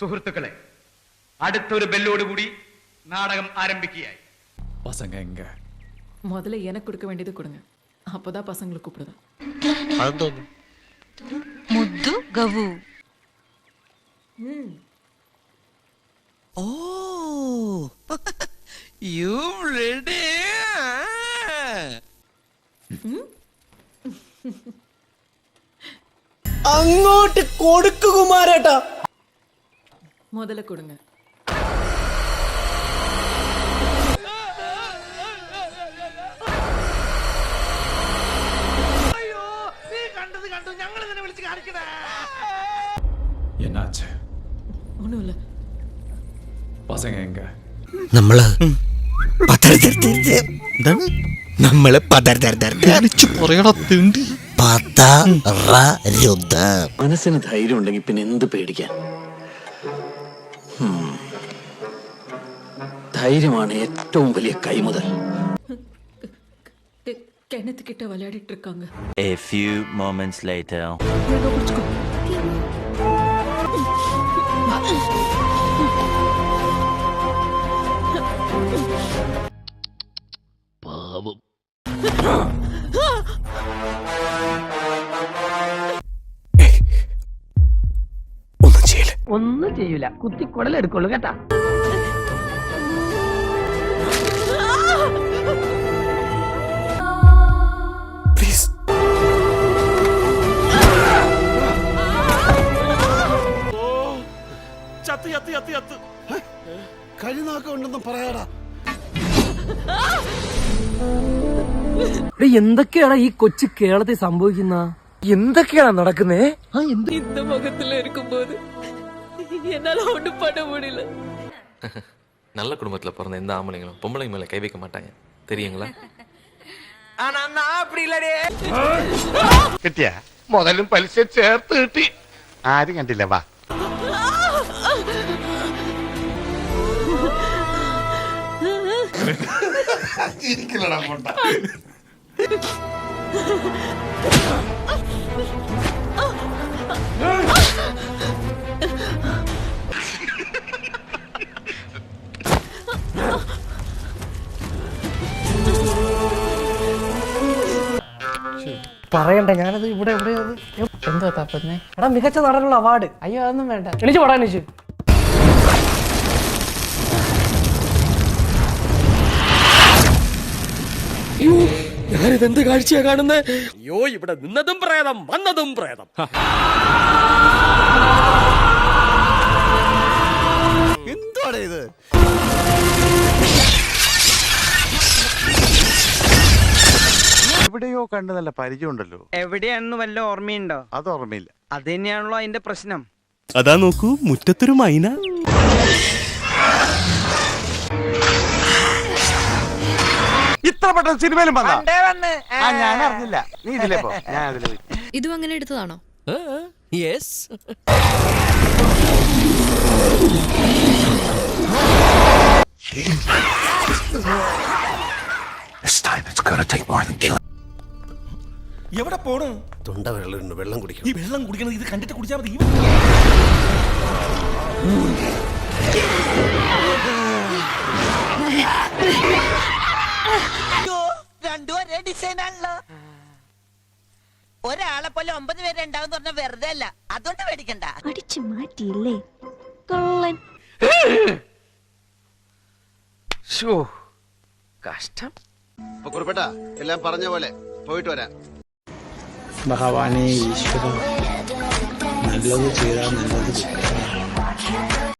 സുഹൃത്തുക്കളെ അടുത്തൊരു ബെല്ലോടുകൂടി നാടകം ആരംഭിക്കുകയായി பசங்க எங்க முதல்ல எனக்கு கொடுக்க வேண்டியது கொடுங்க அப்பதான் பசங்களுக்கு கூப்பிடுதா അതെന്തോന്നു മുദ്ദു ഗവു ഓ യു റെഡി അങ്ങോട്ട് കൊടുക്കു കുമാരേട്ടാ முதல்ல கொடுங்க என்னாச்சு ஒன்றும் இல்லை பசங்க எங்க നമ്മള് പതറുതരുത്. എന്താണ് നമ്മള് പതറുതരുത്. പതറരുത്. മനസ്സിന് ധൈര്യം ഉണ്ടെങ്കിൽ പിന്നെ എന്ത് പേടിക്കാൻ ഹും. ധൈര്യമാണ് ഏറ്റവും വലിയ കൈമുതൽ கி- கிணத்துக்கிட்ட விளையாடிட்டு இருக்காங்க A few moments later. ഒന്നും ഒന്നും ചെയ്യൂല. കുത്തിക്കുടലെടുക്കുള്ളൂ കേട്ടാ. കഴിനാക്കുണ്ടെന്നും പറയാടാ. എന്തൊക്കെയാണ് ഈ കൊച്ചു കേരളത്തിൽ സംഭവിക്കുന്ന? എന്തൊക്കെയാണ് നടക്കുന്നേ? ആ മുഖത്തിൽ എടുക്കുമ്പോ என்னால ஒண்ணும் பண்ண முடியல நல்ல குடும்பத்துல பிறந்த எந்த ஆம்பளைங்களும் பொம்பளைங்க மேல கை வைக்க மாட்டாங்க தெரியுங்களா കിട്ടിയ മുതലും പലിശ ചേർത്ത് കിട്ടി ആരും കണ്ടില്ല വാ പറയണ്ട ഞാനത് ഇവിടെ ഇവിടെ എന്തോ തപ്പന്നെ? എടാ മികച്ച നടനുള്ള അവാർഡ് അയ്യോ അതൊന്നും വേണ്ട. എണീച്ച് പോടാ എണീച്ച്. ഞാനിതെന്ത് കാഴ്ചയാ കാണുന്നേ? അയ്യോ ഇവിടെ നിന്നതും പ്രേതം വന്നതും പ്രേതം. എന്തുവാണ് ഇത്? എവിടെയോ കണ്ട് നല്ല പരിചയമുണ്ടല്ലോ. എവിടെയാണെന്ന് വല്ല ഓർമ്മയുണ്ടോ? അത് ഓർമ്മയില്ല. അത് തന്നെയാണല്ലോ അതിന്റെ പ്രശ്നം. അതാ നോക്കൂ മുറ്റത്തൊരു മൈന. ഇത്ര പെട്ടെന്ന് സിനിമയിലും വന്നാ. ആ ഞാൻ അറിഞ്ഞില്ല. നീ ഇതിലേ പോ. ഞാൻ അതിലേ പോയി. ഇതും അങ്ങനെ എടുത്തതാണോ? യെസ് എവിടെ പോണ്? തൊണ്ട വെള്ളം വെള്ളം കുടിക്കണം. ഈ വെള്ളം കുടിക്കണത് ഇത് കണ്ടിട്ട് കുടിച്ചാൽ മതി. രണ്ടും ഒരേ ഡിസൈൻ ആണല്ലോ. ഒരാളെ പോലെ ഒമ്പത് പേര് ഉണ്ടാവും പറഞ്ഞ വെറുതെ അല്ല. അതുകൊണ്ട് പേടിക്കണ്ട. അടിച്ചു മാറ്റിയില്ലേ? കൊള്ളൻ. കഷ്ടം. കുറിപ്പെട്ടാ എല്ലാം പറഞ്ഞ പോലെ പോയിട്ട് വരാം. ഭഗവാനെ ഈശ്വര നല്ലത് ചെയ്താൽ നല്ലത് കിട്ടും